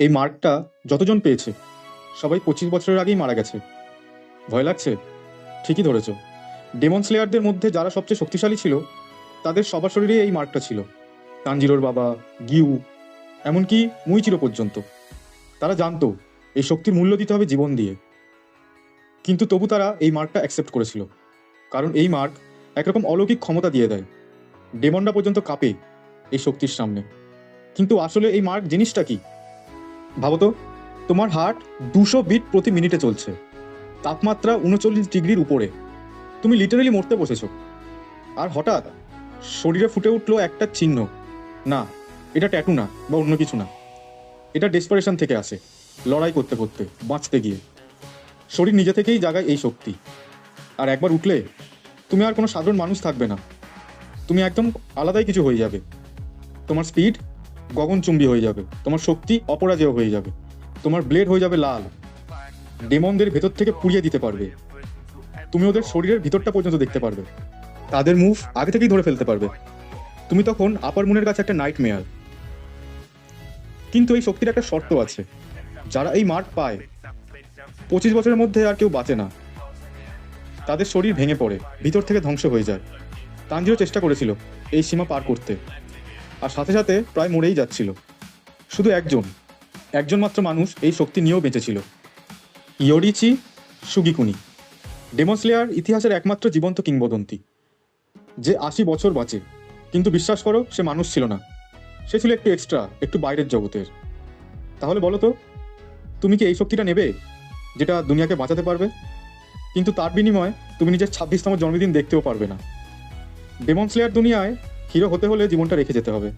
এই মার্কটা যতজন পেয়েছে, সবাই পঁচিশ বছরের আগেই মারা গেছে। ভয় লাগছে? ঠিকই ধরেছ। ডেমন স্লেয়ারদের মধ্যে যারা সবচেয়ে শক্তিশালী ছিল, তাদের সবার শরীরে এই মার্কটা ছিল। তানজিরোর বাবা, গিউ, এমনকি মুইচিরো পর্যন্ত। তারা জানতো, এই শক্তির মূল্য দিতে হবে জীবন দিয়ে। কিন্তু তবু তারা এই মার্কটা অ্যাকসেপ্ট করেছিল। কারণ এই মার্ক একরকম অলৌকিক ক্ষমতা দিয়ে দেয়। ডেমনরা পর্যন্ত কাঁপে এই শক্তির সামনে। কিন্তু আসলে এই মার্ক জিনিসটা কি? ভাবো তো, তোমার হার্ট দুশো বিট প্রতি মিনিটে চলছে। তাপমাত্রা উনচল্লিশ ডিগ্রির উপরে। তুমি লিটারালি মরতে বসেছো। আর হঠাৎ শরীরে ফুটে উঠল একটা চিহ্ন। না, এটা ট্যাটু না, বা অন্য কিছু না। এটা ডেসপারেশন থেকে আসে, লড়াই করতে করতে, বাঁচতে গিয়ে। শরীর নিজে থেকেই জাগায় এই শক্তি। আর একবার উঠলে তুমি আর কোনো সাধারণ মানুষ থাকবে না। তুমি একদম আলাদাই কিছু হয়ে যাবে। তোমার স্পিড গগনচুম্বী হয়ে যাবে, তোমার শক্তি অপরাজেয় হয়ে যাবে, তোমার ব্লেড হয়ে যাবে লাল। ডেমনদের ভেতর থেকে পুড়িয়ে দিতে পারবে। তুমি ওদের শরীরের ভিতরটা পর্যন্ত দেখতে পারবে। তাদের মুভ আগে থেকেই ধরে ফেলতে পারবে। তুমি তখন আপার মুনের কাছে একটা নাইট মেয়ার কিন্তু এই শক্তির একটা শর্ত আছে। যারা এই মার্ক পায়, পঁচিশ বছরের মধ্যে আর কেউ বাঁচে না। তাদের শরীর ভেঙে পড়ে, ভিতর থেকে ধ্বংস হয়ে যায়। তানজিরও চেষ্টা করেছিল এই সীমা পার করতে। আর সাথে সাথে প্রায় মরেই যাচ্ছিল। শুধু একজন একজন মাত্র মানুষ এই শক্তি নিয়েও বেঁচেছিল। ইয়োরিচি সুগিকুনি ডেমোসলেয়ার ইতিহাসের একমাত্র জীবন্ত কিংবদন্তি। যে আশি বছর বাঁচে, কিন্তু বিশ্বাস করো, সে মানুষ ছিল না। সে ছিল একটু এক্সট্রা একটু বাইরের জগতের। তাহলে বলো তো, তুমি কি এই শক্তিটা নেবে, যেটা দুনিয়াকে বাঁচাতে পারবে? কিন্তু তার বিনিময়ে তুমি নিজের ছাব্বিশতম জন্মদিন দেখতেও পারবে না। ডেমন স্লেয়ার দুনিয়ায় হিরো হতে হলে জীবনটা রেখে যেতে হবে।